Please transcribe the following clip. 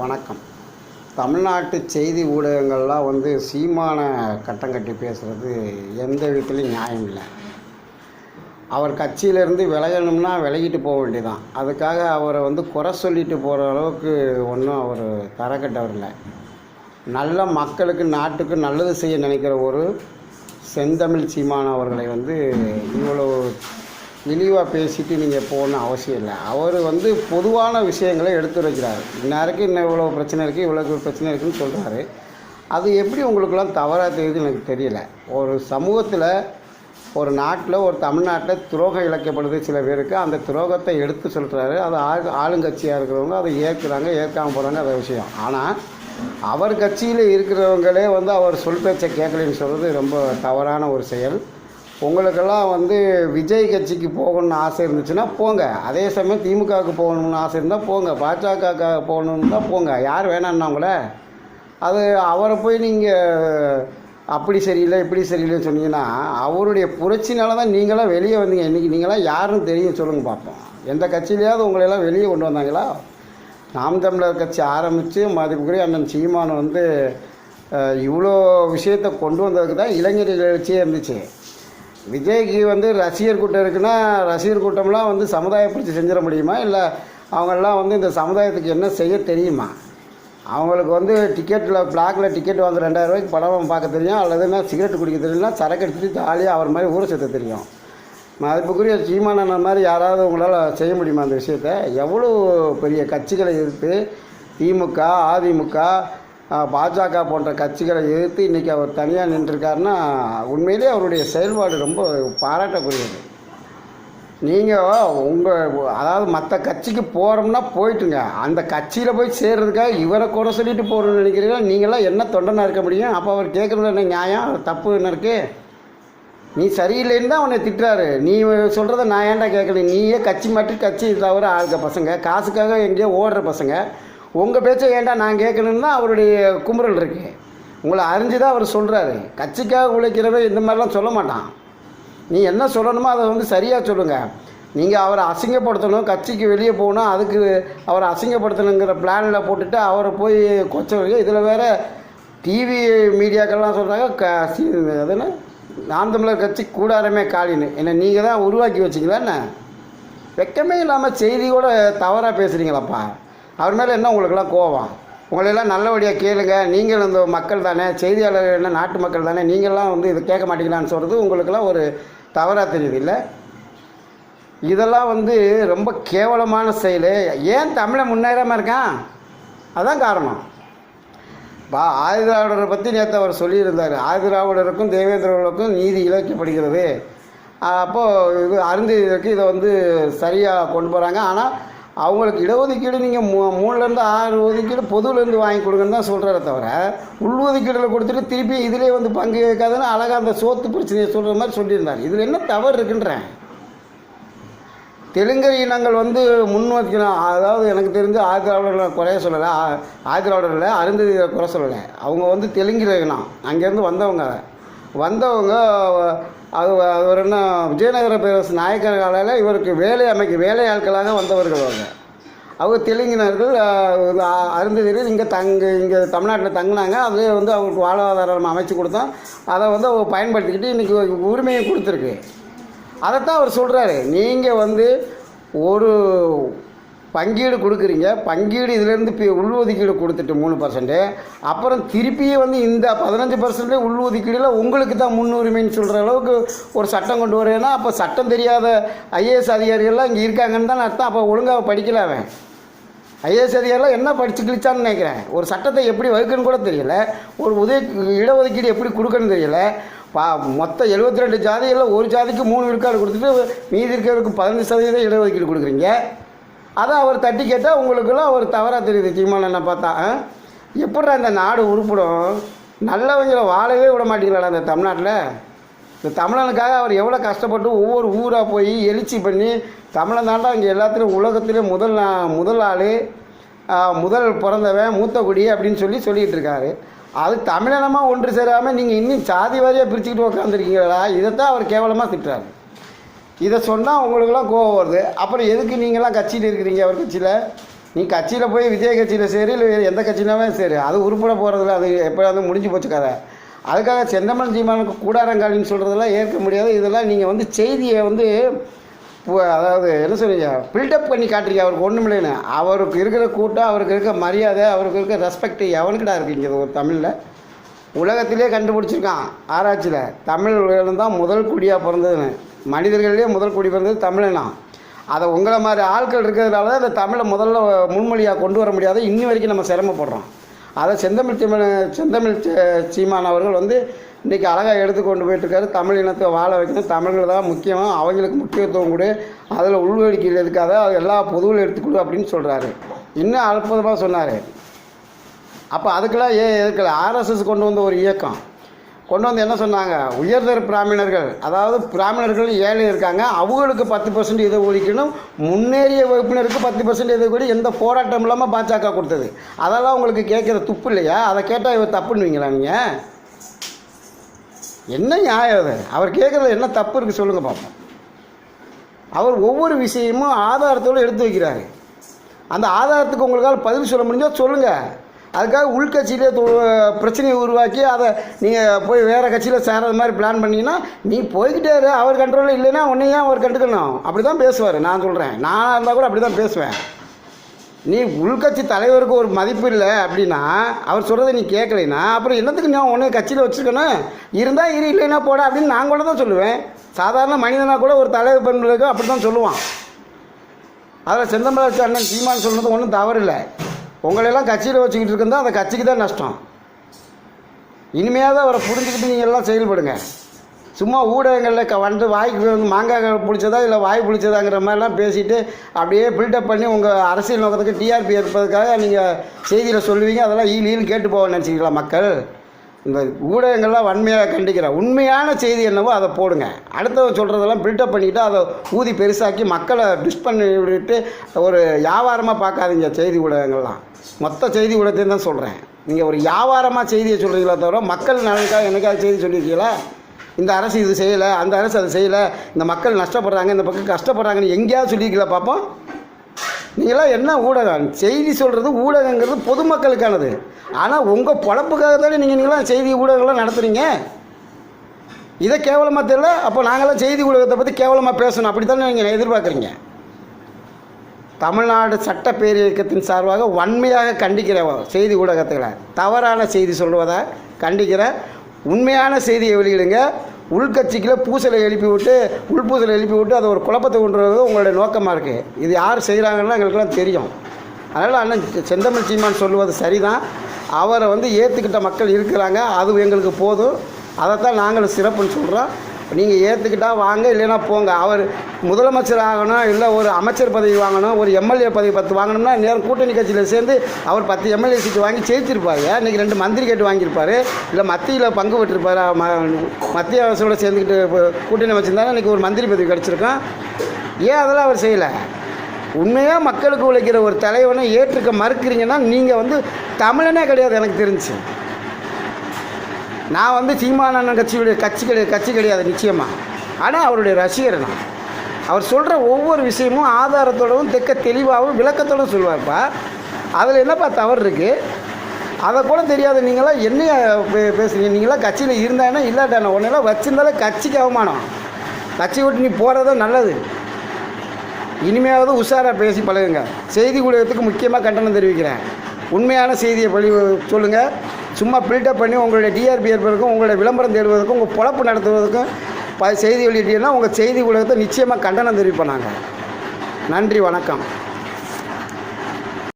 வணக்கம். தமிழ்நாட்டு செய்தி ஊடகங்கள்லாம் வந்து சீமான கட்டம் கட்டி பேசுகிறது எந்த விதத்துலையும் நியாயம் இல்லை. அவர் கட்சியிலேருந்து விலகணும்னா விலகிட்டு போக வேண்டியதான் அதுக்காக அவரை வந்து குறை சொல்லிட்டு போகிற அளவுக்கு ஒன்றும் அவர் தரக்கட்டவர் இல்லை நல்ல மக்களுக்கு நாட்டுக்கு நல்லது செய்ய நினைக்கிற ஒரு செந்தமிழ் சீமான் அவர்களை வந்து இவ்வளோ இழிவாக பேசிட்டு நீங்கள் போகணும் அவசியம் இல்லை. அவர் வந்து பொதுவான விஷயங்களை எடுத்துரைக்கிறார் இன்னாருக்கு இன்னும் இவ்வளோ பிரச்சனை இருக்குது இவ்வளோ பிரச்சனை இருக்குதுன்னு சொல்கிறாரு அது எப்படி உங்களுக்கெல்லாம் தவறாக தெரியுது எனக்கு தெரியல. ஒரு சமூகத்தில் ஒரு நாட்டில் ஒரு தமிழ்நாட்டில் துரோகம் இழைக்கப்படுது சில பேருக்கு. அந்த துரோகத்தை எடுத்து சொல்கிறாரு அது ஆள் ஆளுங்கட்சியாக இருக்கிறவங்க அதை ஏற்கிறாங்க ஏற்காமல் போகிறாங்க அது விஷயம். ஆனால் அவர் கட்சியில் இருக்கிறவங்களே வந்து அவர் சொல் பேச்சை கேட்கலன்னு சொல்கிறது ரொம்ப தவறான ஒரு செயல். உங்களுக்கெல்லாம் வந்து விஜய் கட்சிக்கு போகணும்னு ஆசை இருந்துச்சுன்னா போங்க. அதே சமயம் திமுகவுக்கு போகணும்னு ஆசை இருந்தால் போங்க. பாஜக போகணுன்னு தான் போங்க. யார் வேணான்னா உங்கள அது அவரை போய் நீங்கள் அப்படி சரியில்லை இப்படி சரியில்லைன்னு சொன்னீங்கன்னா அவருடைய புரட்சினால தான் நீங்களாம் வெளியே வந்தீங்க. இன்றைக்கி நீங்களாம் யாருன்னு தெரியும். சொல்லுங்கள் பார்ப்போம். எந்த கட்சியிலையாவது உங்களையெல்லாம் வெளியே கொண்டு வந்தாங்களா? நாம் தமிழர் கட்சி ஆரம்பித்து மதிப்புக்குரிய அண்ணன் சீமான் வந்து இவ்வளோ விஷயத்தை கொண்டு வந்ததுக்கு தான் இளைஞர் எழுச்சியே இருந்துச்சு. விஜய்க்கு வந்து ரசிகர் கூட்டம் இருக்குன்னா ரசிகர் கூட்டம்லாம் வந்து சமுதாய புரட்சி செஞ்சிட முடியுமா? இல்லை அவங்கெல்லாம் வந்து இந்த சமுதாயத்துக்கு என்ன செய்ய தெரியுமா? அவங்களுக்கு வந்து டிக்கெட்டில் பிளாக்ல டிக்கெட் வாங்க ரெண்டாயிரம் ரூபாய்க்கு படம் பார்க்க தெரியும். அல்லதுன்னா சிகரெட் குடிக்க தெரியும்னா சரக்கு எடுத்துகிட்டு ஜாலியாக அவர் மாதிரி ஊரை சுத்த தெரியும். மதிப்புக்குரிய சீமானண்ணன் மாதிரி யாராவது உங்களால் செய்ய முடியுமா அந்த விஷயத்த? எவ்வளோ பெரிய கட்சிகளை எதிர்த்து திமுக அதிமுக பாஜக போன்ற கட்சிகளை எதிர்த்து இன்றைக்கி அவர் தனியாக நின்றுருக்காருன்னா உண்மையிலே அவருடைய செயல்பாடு ரொம்ப பாராட்டக்கூடியது. நீங்கள் உங்கள் அதாவது மற்ற கட்சிக்கு போகிறோம்னா போயிட்டுங்க. அந்த கட்சியில் போய் சேர்றதுக்காக இவரை குறை சொல்லிட்டு போகணும்னு நினைக்கிறீங்களா? நீங்களாம் என்ன தொண்டனாக இருக்க முடியும்? அப்போ அவர் கேட்குறது என்ன நியாயம்? தப்பு என்ன இருக்குது நீ சரியில்லைன்னு தான் உன்னை திட்டுறாரு. நீ சொல்கிறத நான் ஏன்டா கேட்கல? நீயே கட்சி மட்டும் கட்சி தவிர ஆளுக்க பசங்க. காசுக்காக எங்கேயோ ஓடுற பசங்க. உங்கள் பேச்சை ஏன்டா நான் கேட்கணுன்னு தான் அவருடைய குமுறல் இருக்கு. உங்களை அறிஞ்சு தான் அவர் சொல்கிறாரு கட்சிக்காக உழைக்கிறவர் இந்த மாதிரிலாம் சொல்ல மாட்டான். நீ என்ன சொல்லணுமோ அதை வந்து சரியாக சொல்லுங்கள் நீங்கள் அவரை அசிங்கப்படுத்தணும் கட்சிக்கு வெளியே போகணும் அதுக்கு அவரை அசிங்கப்படுத்தணுங்கிற பிளானில் போட்டுட்டு அவரை போய் கொச்சவங்க இதில் வேற டிவி மீடியாக்கள்லாம் சொல்கிறாங்க க சி- அது நாம் தமிழர் கட்சி கூடாரமே காலின்னு என்ன நீங்கள் தான் உருவாக்கி வச்சிங்களா என்ன? வெக்கமே இல்லாமல் செய்தி கூட தவறாக பேசுகிறீங்களாப்பா அவர் மேலே என்ன உங்களுக்கெல்லாம் கோவம் உங்களெல்லாம் நல்லபடியாக கேளுங்க. நீங்கள் இந்த மக்கள் தானே. செய்தியாளர் என்ன நாட்டு மக்கள் தானே. நீங்கள்லாம் வந்து இதை கேட்க மாட்டீங்களான்னு சொல்கிறது உங்களுக்கெல்லாம் ஒரு தவறாக தெரியுது இல்லை? இதெல்லாம் வந்து ரொம்ப கேவலமான செயல். ஏன் தமிழை முன்னேறாமல் இருக்கான்? அதான் காரணம். பா ஆதிராவிடரை பற்றி நேற்று அவர் சொல்லியிருந்தார். ஆதிராவிடருக்கும் தேவேந்திரர்களுக்கும் நீதி இழைக்கப்படுகிறது அப்போது இது அருந்ததிக்கு இதை வந்து சரியாக கொண்டு போகிறாங்க ஆனால் அவங்களுக்கு இடஒதுக்கீடு நீங்கள் மூ மூணுலேருந்து ஆறு ஒதுக்கீடு பொதுவிலேருந்து வாங்கி கொடுங்கன்னு தான் சொல்கிறத தவிர உள்ஒதுக்கீடில் கொடுத்துட்டு திருப்பி இதிலே வந்து பங்கு வைக்காதுன்னு அழகாக அந்த சோத்து பிரச்சனையை சொல்கிற மாதிரி சொல்லியிருந்தார். இதில் என்ன தவறு இருக்குன்றேன். தெலுங்கர் இனங்கள் வந்து முன்வைக்கணும் அதாவது எனக்கு தெரிஞ்சு ஆதிராவிடர்களை குறைய சொல்லலை ஆ- ஆதிராவிடர்களை அருந்ததியை குறை சொல்லலை. அவங்க வந்து தெலுங்கில் இனம். அங்கேருந்து வந்தவங்க. வந்தவங்க அது அவர் என்ன விஜயநகர பேரரசு நாயக்கர் காலையில் இவருக்கு வேலை அமைக்க வேலை ஆட்களாக வந்தவர்கள் அவங்க. அவங்க தெலுங்கினர்கள் அருந்ததிரி இங்கே தங்க இங்கே தமிழ்நாட்டில் தங்கினாங்க. அதுலேயே வந்து அவங்களுக்கு வாழ்வாதாரம் அமைச்சு கொடுத்தோம். அதை வந்து அவங்க பயன்படுத்திக்கிட்டு இன்றைக்கி உரிமையை கொடுத்துருக்கு. அதைத்தான் அவர் சொல்கிறாரு நீங்கள் வந்து ஒரு பங்கீடு கொடுக்குறீங்க. பங்கீடு இதுலேருந்து இப்போ உள்ஒதுக்கீடு கொடுத்துட்டு மூணு பர்சன்ட்டு அப்புறம் திருப்பியே வந்து இந்த பதினஞ்சு பர்சன்டே உள்ஒதுக்கீடில் உங்களுக்கு தான் முன்னுரிமைன்னு சொல்கிற அளவுக்கு ஒரு சட்டம் கொண்டு வரேன்னா அப்போ சட்டம் தெரியாத ஐஏஎஸ் அதிகாரிகள்லாம் இங்கே இருக்காங்கன்னு தான் அர்த்தம். அப்போ ஒழுங்காக படிக்கல அவன். ஐஏஎஸ் அதிகாரிலாம் என்ன படிச்சு கிழிச்சான்னு நினைக்கிறேன். ஒரு சட்டத்தை எப்படி வகுக்கன்னு கூட தெரியல. ஒரு உதவி இடஒதுக்கீடு எப்படி கொடுக்கணும்னு தெரியல. பா மொத்தம் எழுபத்தி ரெண்டு ஜாதிகளில் ஒரு ஜாதிக்கு மூணு விழுக்காடு கொடுத்துட்டு மீதி இருக்கிறவருக்கு பதினஞ்சு சதவீதம் இடஒதுக்கீடு கொடுக்குறீங்க. அதை அவர் தட்டி கேட்டால் உங்களுக்குலாம் ஒரு தவறாக தெரியுது. சீமான என்ன பார்த்தா ஆ? அந்த இந்த நாடு உருப்படும்? நல்லவங்களை வாழவே விட மாட்டீங்களாடா இந்த தமிழ்நாட்டில்? இந்த தமிழனுக்காக அவர் எவ்வளோ கஷ்டப்பட்டு ஒவ்வொரு ஊராக போய் எழுச்சி பண்ணி தமிழன் தாண்டா இங்கே எல்லாத்துலேயும் உலகத்திலே முதல் நா- முதல் ஆள். முதல் பிறந்தவன் மூத்த குடி அப்படின்னு சொல்லி சொல்லிகிட்டு இருக்காரு. அது தமிழனமாக ஒன்று சேராமல் நீங்கள் இன்னும் சாதி வாரியாக பிரிச்சுக்கிட்டு உட்காந்துருக்கீங்களா இதைத்தான் அவர் கேவலமாக திட்டுறாரு. இதை சொன்னால் உங்களுக்கெல்லாம் கோவம் வருது. அப்புறம் எதுக்கு நீங்களாம் கட்சியில் இருக்கிறீங்க அவர் கட்சியில்? நீ கட்சியில் போய் விஜய் கட்சியில் சரி இல்லை வேறு எந்த கட்சினாவே சரி. அது உருப்பட போகிறதில்ல அது எப்படியாவது முடிஞ்சு போச்சு கதை. அதுக்காக செந்தமன் சீமானுக்கு கூடாரங்காலின்னு சொல்கிறதெல்லாம் ஏற்க முடியாது. இதெல்லாம் நீங்கள் வந்து செய்தியை வந்து அதாவது என்ன சொல்றீங்க? பில்டப் பண்ணி காட்டுறீங்க. அவருக்கு ஒன்றும் இல்லைன்னு. அவருக்கு இருக்கிற கூட்டம் அவருக்கு இருக்க மரியாதை அவருக்கு இருக்க ரெஸ்பெக்ட் எவனுக்குடா இருக்குங்க ஒரு தமிழில். உலகத்திலே கண்டுபிடிச்சிருக்கான். ஆராய்ச்சியில். தமிழ் தான் முதல் குடியாக பிறந்ததுன்னு. மனிதர்களே முதல் குடி பிறந்தது தமிழனா. அதை உங்களை மாதிரி ஆட்கள் இருக்கிறதுனால தான் இந்த தமிழை முதல்ல முன்மொழியாக கொண்டு வர முடியாத. இன்னி வரைக்கும் நம்ம சிரமப்படுறோம். அதை செந்தமிழ் சீமன் செந்தமிழ் சீமான் அவர்கள் வந்து இன்றைக்கி அழகாக எடுத்து கொண்டு போயிட்டுருக்காரு. தமிழ் இனத்தை வாழ வைக்கணும். தமிழ்கள் தான் முக்கியம். அவங்களுக்கு முக்கியத்துவம் கொடு. அதில் உள்வெடிக்கையில் இருக்காத அது எல்லா பொதுவில் எடுத்துக்கொடு அப்படின்னு சொல்கிறாரு இன்னும் அற்புதமாக சொன்னார். அப்போ அதுக்கெல்லாம் ஏன் எதுக்கல ஆர்எஸ்எஸ் கொண்டு வந்த ஒரு இயக்கம். கொண்டு வந்து என்ன சொன்னாங்க? உயர்தர பிராமணர்கள் அதாவது பிராமணர்கள் ஏழை இருக்காங்க அவங்களுக்கு பத்து பர்சன்ட் இதை ஒழிக்கணும் முன்னேறிய வகுப்பினருக்கு பத்து பர்சன்ட் இதை கூட எந்த போராட்டம் இல்லாமல் பாஜக கொடுத்தது. அதெல்லாம் உங்களுக்கு கேட்குற துப்பு இல்லையா? அதை கேட்டால் இவர் தப்புன்னுவீங்களா நீங்கள் என்ன நியாயம் அது அவர் கேட்குறது என்ன தப்பு இருக்குது சொல்லுங்கள் பார்ப்போம் அவர் ஒவ்வொரு விஷயமும் ஆதாரத்தோடு எடுத்து வைக்கிறாரு. அந்த ஆதாரத்துக்கு உங்களால் பதில் சொல்ல முடிஞ்சால் சொல்லுங்கள் அதுக்காக உள்கட்சியிலே பிரச்சனையை உருவாக்கி அதை நீங்கள் போய் வேறு கட்சியில் சேர்ற மாதிரி பிளான் பண்ணிங்கன்னா நீ போய்கிட்டே இரு. அவர் கண்ட்ரோலில் இல்லைன்னா உன்னையும் அவர் கண்டுக்கணும்? அப்படி தான் பேசுவார். நான் சொல்கிறேன் நான் இருந்தால் கூட அப்படி தான் பேசுவேன். நீ உள்கட்சி தலைவருக்கு ஒரு மதிப்பு இல்லை அப்படின்னா அவர் சொல்கிறத நீ கேட்கலைன்னா அப்புறம் என்னத்துக்கு நான் உன்னை கட்சியில் வச்சுருக்கணும்? இருந்தால் இரு இல்லைன்னா போட அப்படின்னு நான் கூட தான் சொல்லுவேன். சாதாரண மனிதனாக கூட ஒரு தலைவர் பண்புகளுக்கு அப்படி தான் சொல்லுவான். அதில் செந்தமராட்சி அண்ணன் சீமான் சொல்கிறது ஒன்றும் தவறு இல்லை உங்களெல்லாம் கட்சியில் வச்சுக்கிட்டு இருக்குந்தா அந்த கட்சிக்கு தான் நஷ்டம். இனிமையாக அவரை புரிஞ்சுக்கிட்டு நீங்கள் எல்லாம் செயல்படுங்க. சும்மா ஊடகங்களில் க வந்து வாய்க்கு வந்து மாங்காய் பிடிச்சதா இல்லை வாய் பிடிச்சதாங்கிற மாதிரிலாம் பேசிட்டு அப்படியே பில்டப் பண்ணி உங்கள் அரசியல் நோக்கத்துக்கு டிஆர்பி ஏற்பதற்காக நீங்கள் செய்தியில் சொல்லுவீங்க அதெல்லாம் ஈல் கேட்டு போக நினச்சிக்கலாம் மக்கள்? இந்த ஊடகங்கள்லாம் வன்மையாக கண்டிக்கிறேன் உண்மையான செய்தி என்னவோ அதை போடுங்க. அடுத்தவங்க சொல்கிறதெல்லாம் பில்டப் பண்ணிவிட்டு அதை ஊதி பெருசாக்கி மக்களை டிஸ் பண்ணி விட்டுட்டு ஒரு வியாபாரமாக பார்க்காதீங்க செய்தி ஊடகங்கள்லாம். மொத்த செய்தி ஊடகத்தையும் தான் சொல்கிறேன் நீங்கள் ஒரு வியாபாரமாக செய்தியை சொல்கிறீங்களா தவிர மக்கள் நலனுக்காக எனக்காக செய்தி சொல்லியிருக்கீங்களா? இந்த அரசு இது செய்யலை அந்த அரசு அது செய்யலை இந்த மக்கள் நஷ்டப்படுறாங்க இந்த பக்கம் கஷ்டப்படுறாங்கன்னு எங்கேயாவது சொல்லியிருக்கீங்களா பார்ப்போம் நீங்களாம் என்ன ஊடகம்? செய்தி சொல்கிறது ஊடகங்கிறது பொதுமக்களுக்கானது. ஆனால் உங்கள் பொழப்புக்காக தானே நீங்கள் நீங்களாம் செய்தி ஊடகங்கள்லாம் நடத்துகிறீங்க இதை கேவலமாக தெரியல? அப்போ நாங்களாம் செய்தி ஊடகத்தை பற்றி கேவலமாக பேசணும். அப்படி தானே நீங்கள் எதிர்பார்க்குறீங்க? தமிழ்நாடு சட்ட பேரியக்கத்தின் சார்பாக வன்மையாக கண்டிக்கிற செய்தி ஊடகத்தில் தவறான செய்தி சொல்வதை கண்டிக்கிற உண்மையான செய்தியை வெளியிடுங்க. உள்கட்சிக்குள்ள பூசலை எழுப்பி விட்டு உள்பூசலை எழுப்பி விட்டு அதை ஒரு குழப்பத்தை கொண்டுறது உங்களுடைய நோக்கமாக இருக்குது இது யார் செய்கிறாங்கன்னு எங்களுக்கெல்லாம் தெரியும். அதனால் அண்ணன் செந்தமிழ் சீமான் சொல்லுவது சரிதான். அவரை வந்து ஏற்றுக்கிட்ட மக்கள் இருக்கிறாங்க. அது எங்களுக்கு போதும். அதைத்தான் நாங்களும் சிறப்புன்னு சொல்கிறோம் நீங்கள் ஏற்றுக்கிட்டால் வாங்க இல்லைன்னா போங்க. அவர் முதலமைச்சர் ஆகணும் இல்லை ஒரு அமைச்சர் பதவி வாங்கணும் ஒரு எம்எல்ஏ பதவி பத்து வாங்கணும்னா நேரம் கூட்டணி கட்சியில் சேர்ந்து அவர் பத்து எம்எல்ஏ சீட்டு வாங்கி ஜெயிச்சிருப்பாரு. இன்றைக்கி ரெண்டு மந்திரி கேட்டு வாங்கியிருப்பாரு. இல்லை மத்தியில் பங்கு பெற்றிருப்பார் ம மத்திய அரசோட சேர்ந்துக்கிட்டு கூட்டணி வச்சுருந்தாலும் இன்றைக்கி ஒரு மந்திரி பதவி கிடச்சிருக்கோம். ஏன் அதெல்லாம் அவர் செய்யலை? உண்மையாக மக்களுக்கு உழைக்கிற ஒரு தலைவனை ஏற்றுக்க மறுக்கிறீங்கன்னா நீங்கள் வந்து தமிழனே கிடையாது எனக்கு தெரிஞ்சு. நான் வந்து சீமானண்ணன் கட்சியுடைய கட்சி கிடையாது கட்சி கிடையாது நிச்சயமாக ஆனால் அவருடைய ரசிகர் நான். அவர் சொல்கிற ஒவ்வொரு விஷயமும் ஆதாரத்தோடவும் தெக்க தெளிவாகவும் விளக்கத்தோடும் சொல்லுவார்ப்பா. அதில் என்னப்பா தவறு இருக்குது அதை கூட தெரியாது நீங்களாம் என்ன பே- பேசுறீங்க? நீங்களாம் கட்சியில் இருந்தானே இல்லாட்டானே ஒன்றெல்லாம் வச்சிருந்தாலே கட்சிக்கு அவமானம். கட்சி விட்டு நீ போகிறது நல்லது. இனிமையாவது உஷாராக பேசி பழகுங்க. செய்தி ஊடகத்துக்கு முக்கியமாக கண்டனம் தெரிவிக்கிறேன். உண்மையான செய்தியை பழி சொல்லுங்கள் சும்மா பில்டப் பண்ணி உங்களுடைய டிஆர்பி ஏற்பதற்கும் உங்களுடைய விளம்பரம் தேடுவதற்கும் உங்கள் பொழப்பு நடத்துவதற்கும் ப செய்தி வெளியிட்டீங்கன்னா உங்கள் செய்தி ஊடகத்தை நிச்சயமாக கண்டனம் தெரிவிப்பேன் நாங்கள் நன்றி வணக்கம்.